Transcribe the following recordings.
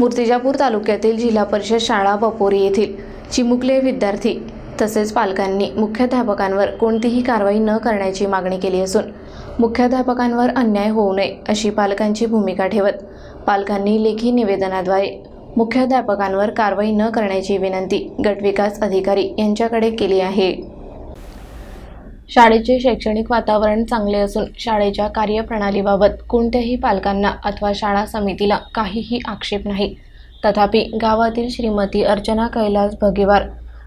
मूर्तिजापूर तालुक्यातील जिल्हा परिषद शाळा बपोरी येथील चिमुकले विद्यार्थी तसेच पालकांनी मुख्याध्यापकांवर कोणतीही कारवाई न करण्याची मागणी केली असून मुख्याध्यापकांवर अन्याय होऊ नये अशी पालकांची भूमिका ठेवत पालकांनी लेखी निवेदनाद्वारे मुख्याध्यापकांवर कारवाई न करण्याची विनंती गटविकास अधिकारी यांच्याकडे केली आहे. शाळेचे शैक्षणिक वातावरण चांगले असून शाळेच्या कार्यप्रणालीबाबत कोणत्याही पालकांना अथवा शाळा समितीला काहीही आक्षेप नाही. तथापि गावातील श्रीमती अर्चना कैलास भगेवार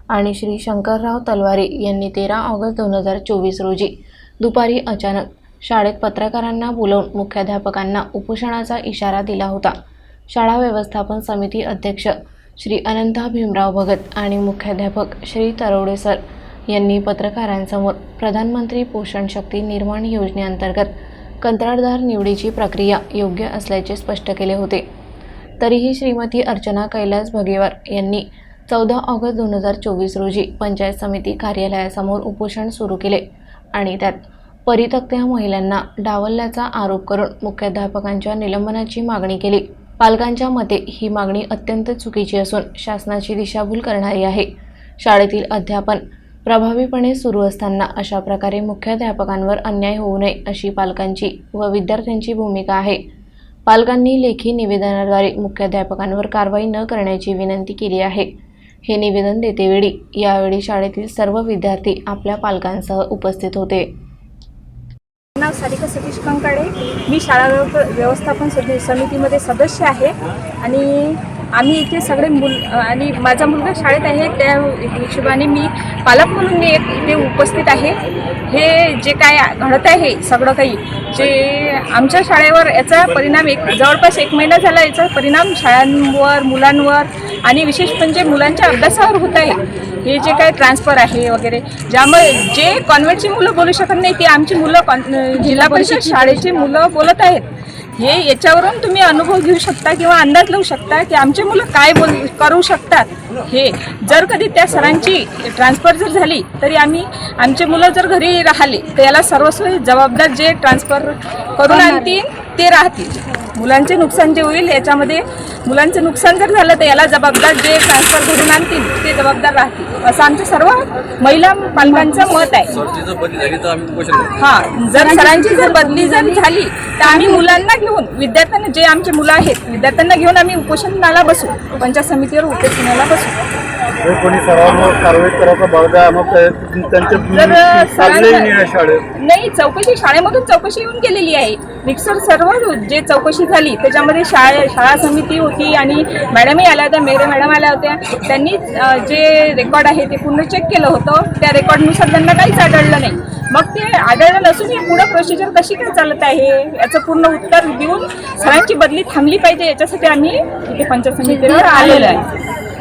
आणि श्री शंकरराव तलवारे यांनी तेरा ऑगस्ट दोन हजार चोवीस रोजी दुपारी अचानक शाळेत पत्रकारांना बोलवून मुख्याध्यापकांना उपोषणाचा इशारा दिला होता. शाळा व्यवस्थापन समिती अध्यक्ष श्री अनंता भीमराव भगत आणि मुख्याध्यापक श्री तरवडे सर यांनी पत्रकारांसमोर प्रधानमंत्री पोषण शक्ती निर्माण योजनेअंतर्गत कंत्राटदार निवडीची प्रक्रिया योग्य असल्याचे स्पष्ट केले होते. तरीही श्रीमती अर्चना कैलास भगेवार यांनी चौदा ऑगस्ट दोन हजार चोवीस रोजी पंचायत समिती कार्यालयासमोर उपोषण सुरू केले आणि त्यात परितक्त्या महिलांना डावलल्याचा आरोप करून मुख्याध्यापकांच्या निलंबनाची मागणी केली. पालकांच्या मते ही मागणी अत्यंत चुकीची असून शासनाची दिशाभूल करणारी आहे. शाळेतील अध्यापन प्रभावीपणे सुरू असताना अशा प्रकारे मुख्याध्यापकांवर अन्याय होऊ नये अशी पालकांची व विद्यार्थ्यांची भूमिका आहे. पालकांनी लेखी निवेदनाद्वारे मुख्याध्यापकांवर कारवाई न करण्याची विनंती केली आहे. हे निवेदन देतेवेळी यावेळी शाळेतील सर्व विद्यार्थी आपल्या पालकांसह उपस्थित होते. नाव सारिका सतीश कंकाळे मी शाळा व्यवस्थापन समितीमध्ये सदस्य आहे आणि आम्ही इथे सगळे मुल आणि माझा मुलगा शाळेत आहे त्या हिशोबाने मी पालक म्हणून मी एक इथे उपस्थित आहे. हे जे काय घडत आहे सगळं काही जे आमच्या शाळेवर याचा परिणाम एक जवळपास एक महिना झाला याचा परिणाम शाळांवर मुलांवर आणि विशेष म्हणजे मुलांच्या अभ्यासावर होत आहे. हे जे काय ट्रान्सफर आहे वगैरे ज्यामुळे जे कॉन्व्हेंटची मुलं बोलू शकत नाही ते आमची मुलं कॉन जिल्हा परिषद शाळेची मुलं बोलत आहेत. हे याच्यावरून तुम्ही अनुभव घेऊ शकता किंवा अंदाज लावू शकता की आमचे मुलं काय बोल करू शकतात. हे जर कधी त्या सरांची ट्रान्सफर जर झाली तरी आम्ही आमचे मुलं जर घरी राहिले तर याला सर्वस्व जबाबदार जे ट्रान्सफर करून आणतील ते राहतील. मुलांचे नुकसान जे होईल याच्यामध्ये मुलांचं नुकसान जर झालं तर याला जबाबदार जे ट्रान्सफर घडून आणतील ते जबाबदार राहतील. असं आमचं सर्व महिला पालकांचं मत आहे. हा जर सरांची जर बदली जर झाली तर आम्ही मुलांना घेऊन विद्यार्थ्यांना जे आमचे मुलं आहेत विद्यार्थ्यांना घेऊन आम्ही उपोषणाला बसू. पंचायत समितीवर उपोषणाला बसू. हे कोणी सरांवर कारवाई करायचा बघा मग नाही शाळेत. नाही चौकशी शाळेमधून चौकशी येऊन गेलेली आहे. रिक्सर सर्व जे चौकशी झाली त्याच्यामध्ये शाळे शाळा समिती होती आणि मॅडमही आल्या होत्या मेरे मॅडम आल्या होत्या. त्यांनी जे रेकॉर्ड आहे ते पूर्ण चेक केलं होतं. त्या रेकॉर्डनुसार त्यांना काहीच आढळलं नाही. मग ते आढळलं नसून ही पुढं प्रोसिजर कशी काय चालत आहे याचं पूर्ण उत्तर देऊन सरांची बदली थांबली पाहिजे याच्यासाठी आम्ही इथे पंचायत समितीवर आलेलो आहे.